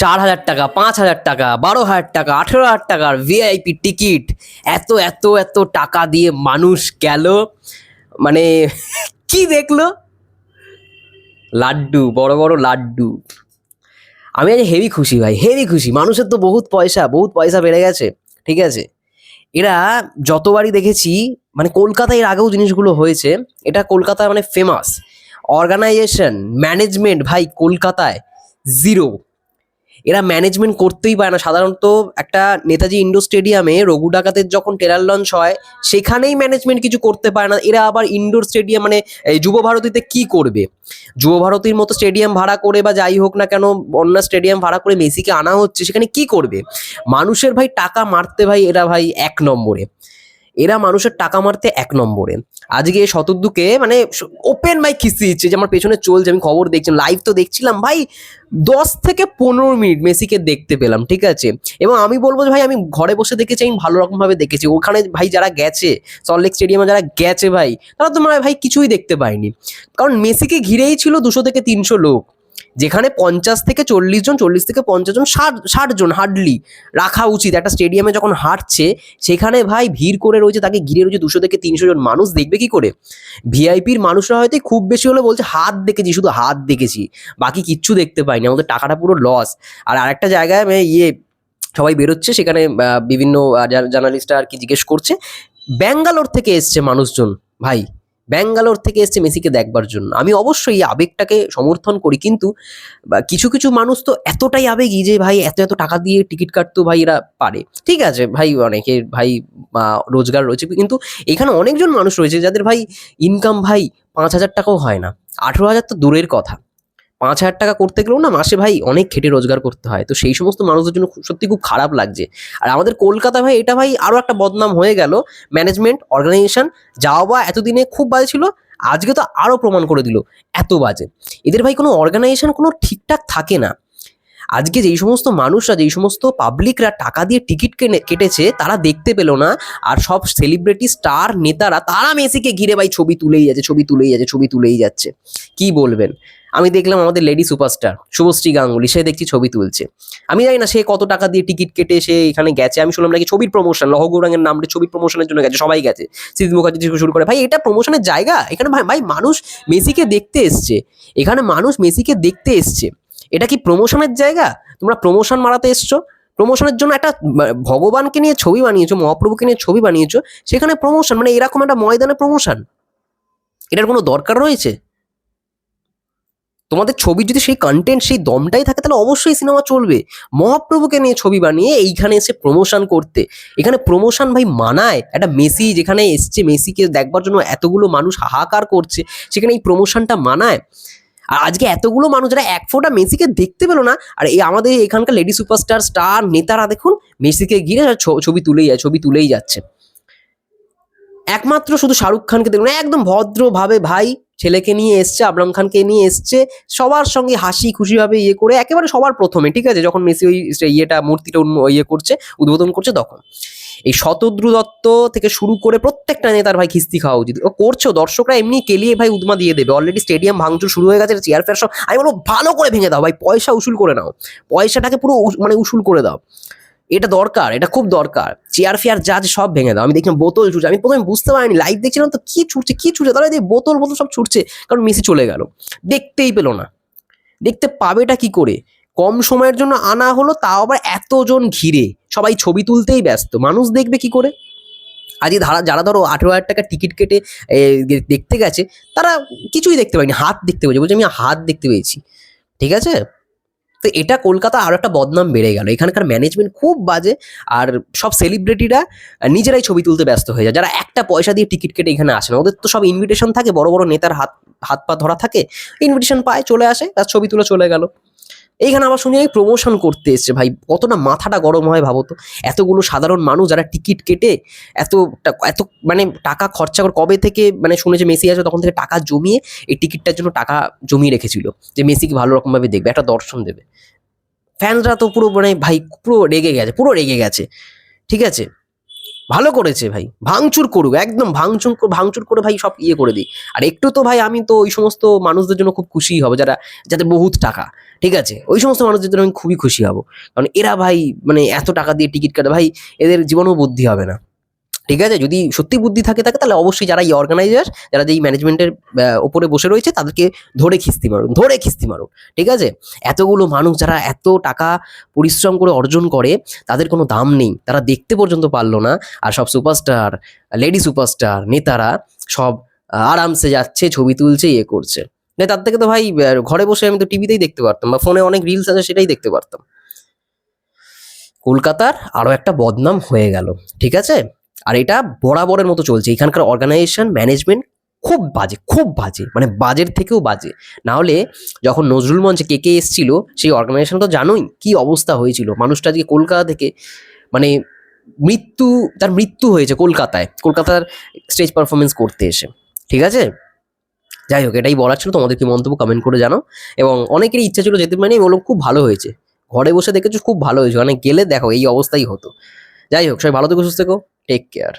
চার হাজার টাকা পাঁচ হাজার টাকা বারো হাজার টাকা আঠেরো হাজার টাকার ভিআইপি টিকিট। এত এত এত টাকা দিয়ে মানুষ গেল। মানে কি দেখল? লাড্ডু, বড় বড় লাড্ডু। আমি আজ হেভি খুশি ভাই, হেভি খুশি। মানুষের তো বহুত পয়সা বহুত পয়সা বেড়ে গেছে, ঠিক আছে? এরা যতবারই দেখেছি মানে কলকাতায় এর আগেও জিনিসগুলো হয়েছে, এটা কলকাতায় মানে ফেমাস অর্গানাইজেশন ম্যানেজমেন্ট ভাই, কলকাতায় জিরো এরা ম্যানেজমেন্ট করতেই পারে না। সাধারণত একটা নেতাজি ইন্ডোর স্টেডিয়ামে রঘু ডাকাতের যখন টেরার লঞ্চ হয়, সেখানেই ম্যানেজমেন্ট কিছু করতে পারে না। এরা আবার ইনডোর স্টেডিয়াম মানে যুব ভারতীতে কি করবে? যুব ভারতীর মতো স্টেডিয়াম ভাড়া করে বা যাই হোক না কেন, অন্য স্টেডিয়াম ভাড়া করে মেসিকে আনা হচ্ছে, সেখানে কি করবে? মানুষের ভাই টাকা মারতে ভাই এরা ভাই এক নম্বরে। এরা মানুষের টাকা মারতে এক নম্বরে। আজকে শতদ্দুকে মানে ওপেন মাইক খিস্তি দিচ্ছে যে আমার পেছনে চলছে, আমি খবর দেখছিলাম লাইভ তো দেখছিলাম, ভাই দশ থেকে পনেরো মিনিট মেসিকে দেখতে পেলাম, ঠিক আছে? এবং আমি বলব যে ভাই, আমি ঘরে বসে দেখেছি, আমি ভালো রকমভাবে দেখেছি। ওখানে ভাই যারা গেছে সল্টলেক স্টেডিয়ামে যারা গেছে ভাই, তারা তো মানে ভাই কিছুই দেখতে পায়নি। কারণ মেসিকে ঘিরেই ছিল দুশো থেকে তিনশো লোক। যেখানে পঞ্চাশ থেকে চল্লিশ জন, চল্লিশ থেকে পঞ্চাশ জন, ষাট ষাট জন হার্ডলি রাখা উচিত। একটা স্টেডিয়ামে যখন হাঁটছে, সেখানে ভাই ভিড় করে রয়েছে, তাকে ঘিরে রয়েছে দুশো থেকে তিনশো জন মানুষ। দেখবে কি করে? ভিআইপির মানুষরা হয়তো খুব বেশি হলে বলছে, হাত দেখেছি, শুধু হাত দেখেছি। বাকি কিচ্ছু দেখতে পাইনি। আমাদের টাকাটা পুরো লস আর আরেকটা জায়গায় ইয়ে সবাই বেরোচ্ছে, সেখানে বিভিন্ন জার্নালিস্টরা আর কি জিজ্ঞেস করছে। ব্যাঙ্গালোর থেকে এসছে মানুষজন, ভাই। ব্যাঙ্গালোর থেকে এসছে মেসিকে দেখবার জন্য। আমি অবশ্যই এই আবেগটাকে সমর্থন করি, কিন্তু কিছু কিছু মানুষ তো এতটাই আবেগী যে, ভাই, এত এত টাকা দিয়ে টিকিট কাটতো ভাই এরা পারে। ঠিক আছে, ভাই অনেকের ভাই রোজগার রয়েছে, কিন্তু এখানে অনেকজন মানুষ রয়েছে যাদের, ভাই ইনকাম ভাই, পাঁচ হাজার টাকাও হয় না। আঠেরো হাজার তো দূরের কথা। পাঁচ হাজার টাকা করতে গেলেও না মাসে ভাই অনেক খেটে রোজগার করতে হয়। তো সেই সমস্ত মানুষদের জন্য সত্যি খুব খারাপ লাগছে। আর আমাদের কলকাতা ভাই, এটা ভাই আরও একটা বদনাম হয়ে গেল। ম্যানেজমেন্ট অর্গানাইজেশন যাও বা এতদিনে খুব বাজে ছিল, আজকে তো আরও প্রমাণ করে দিল, এত বাজে। এদের ভাই কোনো অর্গানাইজেশন কোনো ঠিকঠাক থাকে না। আজকে যেই সমস্ত মানুষরা, যেই সমস্ত পাবলিকরা টাকা দিয়ে টিকিট কেটেছে, তারা দেখতে পেল না। আর সব সেলিব্রিটি স্টার নেতারা, তারা মেসিকে ঘিরে ভাই ছবি তুলেই যাচ্ছে, ছবি তুলেই যাচ্ছে, ছবি তুলেই যাচ্ছে। কি বলবেন? আমি দেখলাম আমাদের লেডি সুপারস্টার শুভশ্রী গাঙ্গুলি, সে দেখছি ছবি তুলছে। আমি জানি না সে কত টাকা দিয়ে টিকিট কেটে সে এখানে গেছে। আমি শুনলাম নাকি ছবির প্রমোশন লহগৌরাঙ্গের নামটা ছবির প্রমোশনের জন্য গেছে, সবাই গেছে। সিদ্ধি মুখার্জি থেকে শুরু করে, ভাই, এটা প্রমোশনের জায়গা? এখানে ভাই ভাই, মানুষ মেসিকে দেখতে এসছে। এখানে মানুষ মেসিকে দেখতে এসছে। এটা কি প্রমোশনের জায়গা? তোমরা প্রমোশন মারাতে এসছো? প্রমোশনের জন্য একটা ভগবানকে নিয়ে ছবি বানিয়েছো, মহাপ্রভুকে নিয়ে ছবি বানিয়েছো, সেখানে প্রমোশন মানে এরকম একটা ময়দানে প্রমোশন এটার কোনো দরকার রয়েছে? তোমাদের ছবির যদি সেই কন্টেন্ট সেই দমটাই থাকে, তাহলে অবশ্যই সিনেমা চলবে। মহাপ্রভুকে নিয়ে ছবি বানিয়ে এইখানে এসে প্রমোশন করতে। এখানে প্রমোশন ভাই মানায়। একটা মেসি যেখানে এসছে, মেসিকে দেখবার জন্য এতগুলো মানুষ হাহাকার করছে, সেখানে এই প্রমোশনটা মানায়। আর আজকে এতগুলো মানুষ যারা এক ফোঁটা মেসিকে দেখতে পেল না, আর এই আমাদের এখানকার লেডি সুপারস্টার স্টার নেতারা দেখুন, মেসিকে ঘিরে ছবি তুলেই যায় ছবি তুলেই যাচ্ছে। একমাত্র শুধু শাহরুখ খানকে দেখুন, একদম ভদ্রভাবে ভাই ছেলেকে নিয়ে এসছে, আবরাম খানকে নিয়ে এসছে, সবার সঙ্গে হাসি খুশিভাবে ইয়ে করে, একেবারে সবার প্রথমে, ঠিক আছে? যখন মেসি ওই ইয়েটা, মূর্তিটা ইয়ে করছে, উদ্বোধন করছে তখন। এই শতদ্রু দত্ত থেকে শুরু করে প্রত্যেকটা নেতার ভাই খিস্তি খাওয়া উচিত। ও করছ দর্শকরা এমনি কেলিয়ে ভাই উদমা দিয়ে দেবে। অলরেডি স্টেডিয়াম ভাঙচুর শুরু হয়ে গেছে চেয়ার ফেয়ার সব, আমি বলব ভালো করে ভেঙে দাও ভাই, পয়সা উসুল করে নাও। পয়সাটাকে পুরো মানে উসুল করে দাও। এটা দরকার, এটা খুব দরকার। চেয়ার ফেয়ার যা সব ভেঙে দাও। আমি দেখলাম বোতল ছুটছে। আমি প্রথমে বুঝতে পারিনি লাইভ দেখছিলাম তো কি ছুটছে কি ছুটছে? তাহলে এই বোতল বোতল সব ছুটছে, কারণ মেসি চলে গেল। দেখতেই পেল না। দেখতে পাবেটা কি করে? কম সময়ের জন্য আনা হলো, তাও আবার এতজন ঘিরে। সবাই ছবি তুলতেই ব্যস্ত। মানুষ দেখবে কি করে? আজকে ধারা, যারা ধরো আঠেরো হাজার টাকা টিকিট কেটে দেখতে গেছে, তারা কিছুই দেখতে পায়নি। হাত দেখতে পেয়েছে। বলছে আমি হাত দেখতে পেয়েছি। ঠিক আছে? তো এটা কলকাতা আরও একটা বদনাম বেড়ে গেল। এখানকার ম্যানেজমেন্ট খুব বাজে আর সব সেলিব্রিটিরা নিজেরাই ছবি তুলতে ব্যস্ত হয়ে যায়। যারা একটা পয়সা দিয়ে টিকিট কেটে এখানে আসে না, ওদের তো সব ইনভিটেশন থাকে, বড় বড় নেতার হাত হাত পা ধরা থাকে ইনভিটেশন পায়, চলে আসে, তার ছবি তুলে চলে গেল। এইখানে আবার শুনি এই প্রমোশন করতে এসছে, ভাই। কতটা মাথাটা গরম হয় ভাবো তো। এতগুলো সাধারণ মানুষ যারা টিকিট কেটে এত এত মানে টাকা খরচা করে, কবে থেকে মানে শুনেছে মেসি আসবে, তখন থেকে টাকা জমিয়ে এই টিকিটটার জন্য টাকা জমিয়ে রেখেছিল। যে মেসিকে ভালো রকমভাবে দেখবে, একটা দর্শন দেবে। ফ্যানরা তো পুরো মানে ভাই পুরো রেগে গেছে, পুরো রেগে গেছে। ঠিক আছে? ভালো করেছে ভাই, ভাঙচুর করুক, একদম ভাঙচুর ভাঙচুর করে ভাই সব ইয়ে করে দিই আর একটু তো ভাই আমি তো ওই সমস্ত মানুষদের জন্য খুব খুশি হব, যারা, যাদের বহুত টাকা, ঠিক আছে? ওই সমস্ত মানুষদের জন্য আমি খুবই খুশি হব। কারণ এরা ভাই মানে এত টাকা দিয়ে টিকিট কাটে, ভাই এদের জীবনও বুদ্ধি হবে না। ঠিক আছে? যদি সত্যি বুদ্ধি থাকে থাকে তাহলে অবশ্যই যারা এই অর্গানাইজার যারা এই ম্যানেজমেন্টের ওপরে বসে রয়েছে তাদেরকে ধরে খিস্তি মারুন ধরে খিস্তি মারুন ঠিক আছে? এতগুলো মানুষ যারা এত টাকা পরিশ্রম করে অর্জন করে তাদের কোনো দাম নেই। তারা দেখতে পর্যন্ত পারল না আর সব সুপারস্টার লেডি সুপারস্টার নেতারা সব আরামসে যাচ্ছে ছবি তুলছে ইয়ে করছে। না, তার থেকে তো ভাই ঘরে বসে আমি তো টিভিতেই দেখতে পারতাম বা ফোনে অনেক রিলস আছে সেটাই দেখতে পারতাম। কলকাতার আরও একটা বদনাম হয়ে গেল ঠিক আছে? আর এটা বরাবরের মতো চলছে। এখানকার অর্গানাইজেশন ম্যানেজমেন্ট খুব বাজে খুব বাজে। মানে বাজের থেকেও বাজে। না হলে যখন নজরুল মঞ্চে কে কে এসছিল, সেই অর্গানাইজেশন তো জানোই কি অবস্থা হয়েছিল। মানুষটা আজকে কলকাতা থেকে মানে মৃত্যু, তার মৃত্যু হয়েছে কলকাতায়। কলকাতার স্টেজ পারফরমেন্স করতে এসে। ঠিক আছে? যাই হোক, এটাই বলার ছিল। তোমাদের কি মন্তব্য কমেন্ট করে জানো এবং অনেকেরই ইচ্ছা ছিল যেতে মানে বললাম খুব ভালো হয়েছে। ঘরে বসে দেখেছ, খুব ভালো হয়েছে। মানে গেলে দেখো, এই অবস্থাই হতো। যাই হোক সবাই ভালো থেকো সুস্থ থেকো টেক কেয়ার